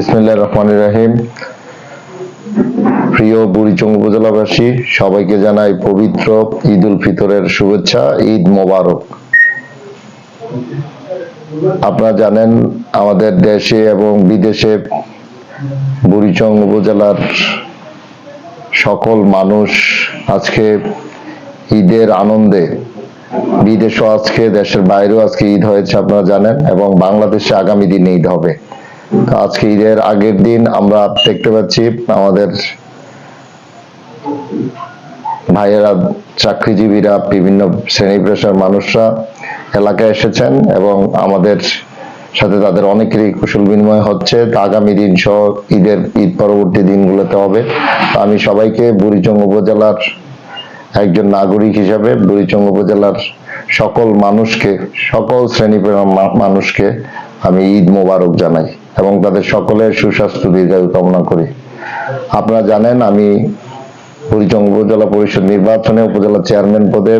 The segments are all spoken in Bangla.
বিসমিল্লাহ রহমান রাহিম। প্রিয় বুড়িচং উপজেলাবাসী, সবাইকে জানাই পবিত্র ঈদ উল ফিতরের শুভেচ্ছা, ঈদ মোবারক। আপনারা জানেন, আমাদের দেশে এবং বিদেশে বুড়িচং উপজেলার সকল মানুষ আজকে ঈদের আনন্দে বিদেশও আজকে, দেশের বাইরেও আজকে ঈদ হয়েছে, আপনারা জানেন, এবং বাংলাদেশে আগামী দিনে ঈদ হবে। আজকে ঈদের আগের দিন আমরা দেখতে পাচ্ছি আমাদের ভাইয়েরা, চাকরিজীবীরা, বিভিন্ন শ্রেণি পেশার মানুষরা এলাকায় এসেছেন এবং আমাদের সাথে তাদের অনেকেরই কুশল বিনিময় হচ্ছে। আগামী দিন সহ ঈদের, ঈদ পরবর্তী দিনগুলোতে হবে। আমি সবাইকে বুড়িচং উপজেলার একজন নাগরিক হিসাবে, বুড়িচং উপজেলার সকল মানুষকে, সকল শ্রেণি মানুষকে আমি ঈদ মোবারক জানাই এবং তাদের সকলের সুস্বাস্থ্য, দীর্ঘায়ু কামনা করি। আপনারা জানেন, আমি বুড়িচং উপজেলা পরিষদ নির্বাচনে উপজেলা চেয়ারম্যান পদে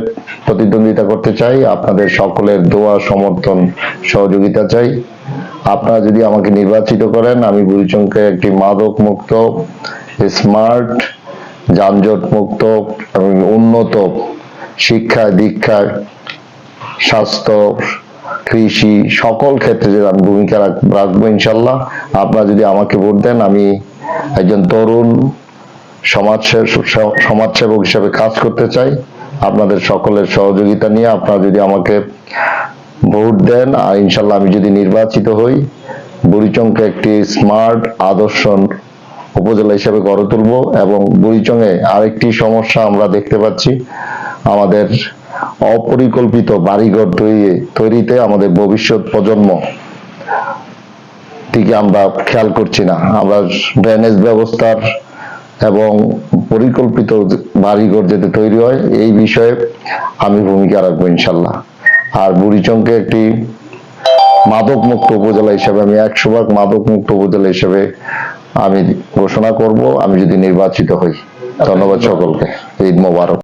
প্রতিদ্বন্দ্বিতা করতে চাই। আপনাদের সকলের দোয়া, সমর্থন, সহযোগিতা চাই। আপনারা যদি আমাকে নির্বাচিত করেন, আমি বুড়িচংকে একটি মাদক মুক্ত স্মার্ট যানজট মুক্ত এবং উন্নত শিক্ষা দীক্ষায়, স্বাস্থ্য কৃষি সকল ক্ষেত্রে যে আমি ভূমিকা রাখ- রাখব ইনশাল্লাহ। আপনারা যদি আমাকে ভোট দেন, আমি একজন তরুণ সমাজ সমাজসেবক হিসেবে কাজ করতে চাই। আপনাদের সকলের সহযোগিতা নিয়ে আপনারা যদি আমাকে ভোট দেন, আর ইনশাল্লাহ আমি যদি নির্বাচিত হই, বুড়িচংকে একটি স্মার্ট আদর্শ উপজেলা হিসেবে গড়ে তুলব এবং বুড়িচংয়ে আরেকটি সমস্যা আমরা দেখতে পাচ্ছি। আমাদের অপরিকল্পিত বাড়িঘর তৈরি, তৈরিতে আমাদের ভবিষ্যৎ প্রজন্ম। দিকে আমরা খেয়াল করছি না। আমরা ড্রেনেজ ব্যবস্থার এবং পরিকল্পিত বাড়িঘর যাতে তৈরি হয়, এই বিষয়ে আমি ভূমিকা রাখব ইনশাল্লাহ। আর বুড়িচংকে একটি মাদক মুক্ত উপজেলা হিসেবে আমি একশো ভাগ মাদক মুক্ত উপজেলা হিসেবে আমি ঘোষণা করব। আমি যদি নির্বাচিত হই। ধন্যবাদ সকলকে। ঈদ মোবারক।